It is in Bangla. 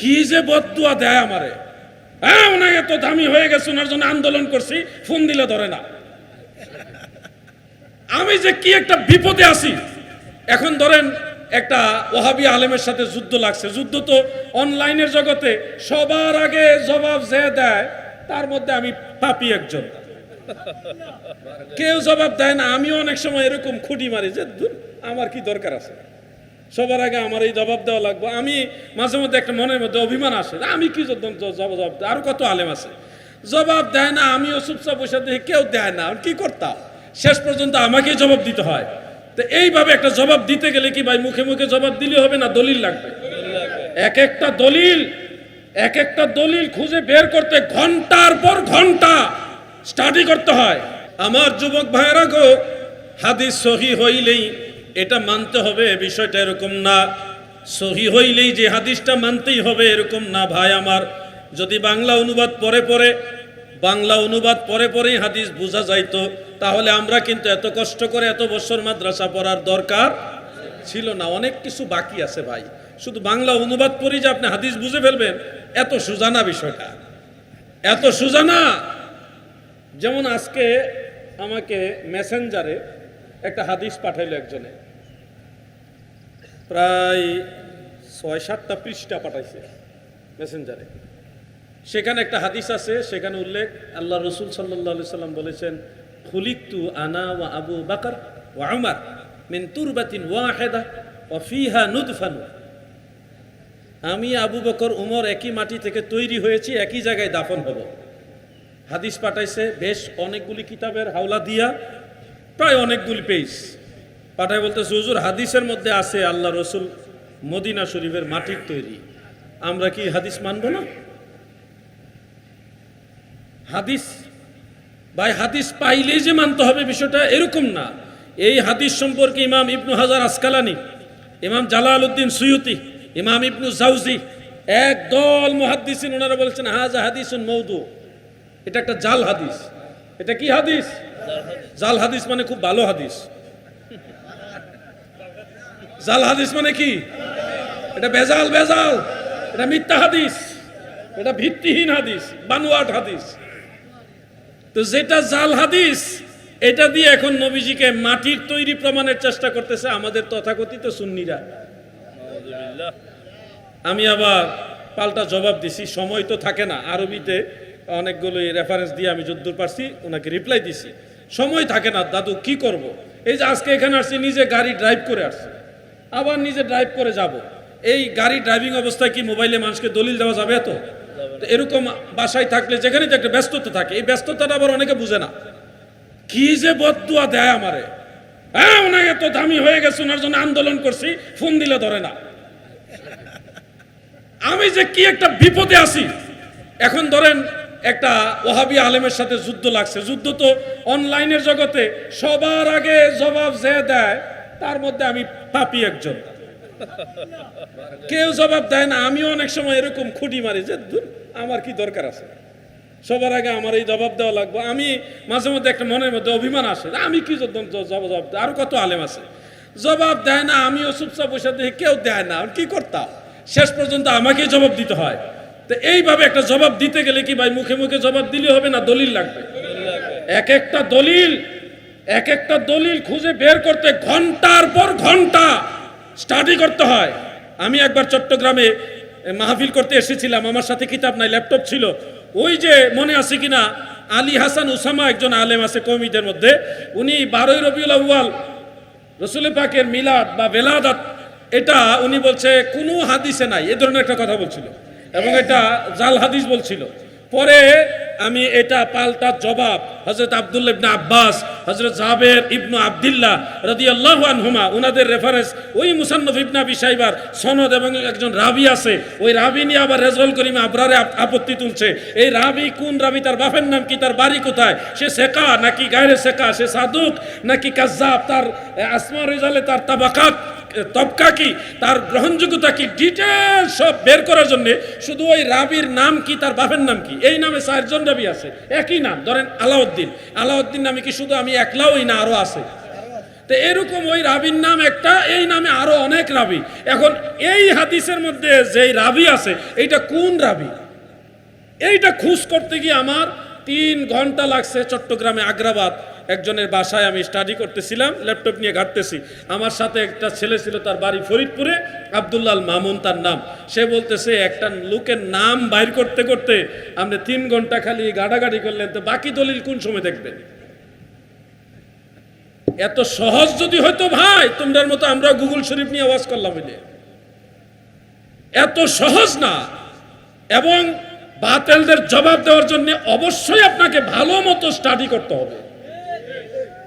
কি যে বদুয়া দেয় আমারে? হ্যাঁ ওনাকে এত দামি হয়ে গেছে ওনার জন্য আন্দোলন করছি, ফোন দিলে ধরে না। আমি যে কি একটা বিপদে আছি? এখন ধরেন, একটা ওহাবি আলেমের সাথে যুদ্ধ লাগছে। যুদ্ধ তো অনলাইনের জগতে সবার আগে জবাব যে দেয়, তার মধ্যে আমি পাপি একজন। কেউ জবাব দেয় না, আমিও অনেক সময় এরকম খুঁটি মারি যে আমার কি দরকার আছে? সবার আগে আমার এই জবাব দেওয়া লাগবে। আমি মাঝে মধ্যে একটা মনের মধ্যে অভিমান আসে আমি কি জব- জব- জবাব দেয় আরও কত আলেম আছে। জবাব দেয় না, আমিও চুপচাপ বসে দেখি কেউ দেয় না। কি করতাম? শেষ পর্যন্ত আমাকেই জবাব দিতে হয়। তো এইভাবে একটা জবাব দিতে গেলে কি ভাই মুখে মুখে জবাব দিলে হবে না দলিল লাগবে? এক একটা দলিল, এক একটা দলিল খুঁজে বের করতে ঘণ্টার পর ঘণ্টা স্টাডি করতে হয়। আমার যুবক ভাইয়েরা গো, হাদিস সহি হইলেই এটা মানতে হবে, বিষয়টা এরকম না। সহি হইলেই যে হাদিসটা মানতেই হবে, এরকম না ভাই আমার। যদি বাংলা অনুবাদ পরে পরে, বাংলা অনুবাদ পরে পরেই হাদিস বোঝা যাইতো, তাহলে আমরা কিন্তু এত কষ্ট করে এত বছর মাদ্রাসা পড়ার দরকার ছিল না। অনেক কিছু বাকি আছে ভাই। শুধু বাংলা অনুবাদ পড়ি যে আপনি হাদিস বুঝে ফেলবেন, এত সুজানা বিষয়টা। এত সুজানা! যেমন আজকে আমাকে মেসেঞ্জারে একটা হাদিস পাঠাইল একজনে। প্রায় ছয় সাতটা পৃষ্ঠা পাঠাইছে মেসেঞ্জারে সেখানে একটা হাদিস আছে, সেখানে উল্লেখ, আল্লাহ রসুল সাল্লাহ সাল্লাম বলেছেন, খুলিকতু আনা ওয়া আবু বাকর ওয়া উমার মিন তুরবাতিন ওয়াহেদা ওয়া ফিহা নুদফানু। আমি, আবু বকর, উমর একই মাটি থেকে তৈরি হয়েছি, একই জায়গায় দাফন হব। হাদিস পাঠাইছে, বেশ অনেকগুলি কিতাবের হাওলা দিয়া, প্রায় অনেকগুলি পেজ পাঠায় বলতেছে, হুজুর, হাদিসের মধ্যে আছে আল্লাহ রসুল মদিনা শরীফের মাটির তৈরি। আমরা কি হাদিস মানব না? হাদিস, ভাই, হাদিস পাইলেই যে মানতে হবে বিষয়টা এরকম না। এই হাদিস সম্পর্কে ইমাম ইবনু হাজার আসকালানি, ইমাম জালাল উদ্দিন সুয়ুতি, ইমাম ইবনু জাউজি এক দল ওনারা বলছেন, হাজা হাদিসুন মৌদু। এটা একটা জাল হাদিস। এটা কি হাদিস? জাল হাদিস মানে খুব ভালো হাদিস। জাল হাদিস মানে কি? এটা বেজাল বেজাল। এটা মিথ্যা হাদিস। এটা ভিত্তিহীন হাদিস, বানুয়াট হাদিস। তো যেটা জাল হাদিস, এটা দিয়ে এখন নবীজিকে মাটির তৈরি প্রমাণের চেষ্টা করতেছে আমাদের তথাকথিত সুন্নিরা। আমি আবার পাল্টা জবাব দিছি, সময় তো থাকে না। আরবিতে অনেকগুলো রেফারেন্স দিয়ে আমি যদ্দূর পারছি, ওনাকে রিপ্লাই দিছি। সময় থাকে না, দাদু কি করব। এই যে আজকে এখানে আসছি, নিজে গাড়ি ড্রাইভ করে আসছি। আবার নিজে ড্রাইভ করে যাব। এই গাড়ি ড্রাইভিং অবস্থায় কি মোবাইলে মানুষকে দলিল দেওয়া যাবে তো তো এরকম বাসায় থাকলে যেখানেই তো একটা ব্যস্ততা থাকে, এই ব্যস্ততাটা আবার অনেকে বুঝে না। কি যে বদুয়া দেয় আমারে। হ্যাঁ ওনাকে এত দামি হয়ে গেছে ওনার জন্য আন্দোলন করছি, ফোন দিলে ধরে না। আমি যে কি একটা বিপদে আছি। এখন ধরেন একটা ওহাবি আলেমের সাথে যুদ্ধ লাগছে। যুদ্ধ তো অনলাইনের জগতে সবার আগে জবাব যে দেয় তার মধ্যে আমি পাপি একজন। কেউ জবাব দেয় না, আমিও অনেক সময় এরকম খুঁটি মারি যে আমার কি দরকার আছে? সবার আগে আমার এই জবাব দেওয়া লাগবে। আমি মাঝে মধ্যে একটা মনের মধ্যে অভিমান আসে আমি কি জব- জব- জবাব দেয় আরও কত আলেম আছে। জবাব দেয় না, আমিও চুপচাপ বসে দেখি, কেউ দেয় না। কি করতাম? শেষ পর্যন্ত আমাকেই জবাব দিতে হয়। তো এইভাবে একটা জবাব দিতে গেলে কি ভাই, মুখে মুখে জবাব দিলে হবে না, দলিল লাগবে? এক একটা দলিল এক একটা দলিল খুঁজে বের করতে ঘণ্টার পর ঘণ্টা স্টাডি করতে হয়। আমি একবার চট্টগ্রামে মাহফিল করতে এসেছিলাম, আমার সাথে কিতাব নাই ল্যাপটপ ছিল। ওই যে মনে আছে কিনা, আলী হাসান উসামা একজন আলেম আছে কমিদের মধ্যে, উনি বারোই রবিউল আউয়াল, রসুল পাকের মিলাদ বা বেলাদাত, এটা উনি বলছে, কোনো হাদিসে নাই, এ ধরনের একটা কথা বলছিল। এবং এটা জাল হাদিস বলছিল। পরে আমি এটা পাল্টা জবাব হজরত আব্দুল্লাহ ইবনে আব্বাস হজরত জাবের ইবনু আবদুল্লাহ রদি আল্লাহ ওনাদের রেফারেন্স ওই মুসান্নফ ইবনা বিসাইবার সনদ এবং একজন রাবি আছে। ওই রাবি নিয়ে আবার রেজল করিম আবরারে আপত্তি তুলছে। এই রাবি কোন রাবি? তার বাপের নাম কি? তার বাড়ি কোথায়? সে শেখা নাকি গায়ের শেখা? সে সাদুক নাকি কাজ্জাব? তার আসমা রেজালে তার তাবাকাত? তবকা কি? তার গ্রহণযোগ্যতা কি? ডিটেল সব বের করার জন্য শুধু ওই রাবির নাম কি, তার বাপের নাম কি? এই নামে চারজন রাবি আছে, একই নাম। ধরেন আলাউদ্দিন। আলাউদ্দিন নামে কি শুধু আমি একলাও একলাওই না, আরও আছে। তো এরকম ওই রাবির নাম একটা, এই নামে আরও অনেক রাবি। এখন এই হাদিসের মধ্যে যেই রাবি আছে, এইটা কোন রাবি? এইটা খুঁজ করতে গিয়ে আমার তিন ঘণ্টা লাগছে চট্টগ্রামে আগ্রাবাদ। একজনের বাসায় আমি স্টাডি করতেছিলাম ল্যাপটপ নিয়ে ঘাটতেছি। আমার সাথে একটা ছেলে ছিল, তার বাড়ি ফরিদপুরে আবদুল্লাল মামুন তার নাম। সে বলতেছে, একটা লোকের নাম বাইর করতে করতে আপনি তিন ঘণ্টা খালি গাড়াগাড়ি করলেন, তো বাকি দলিল কোন সময় দেখবেন? এত সহজ যদি হয়তো ভাই, তোমরার মতো আমরা গুগল শরীফ নিয়ে আওয়াজ করলাম এত সহজ না। এবং বাতেলদের জবাব দেওয়ার জন্য অবশ্যই আপনাকে ভালো মতো স্টাডি করতে হবে।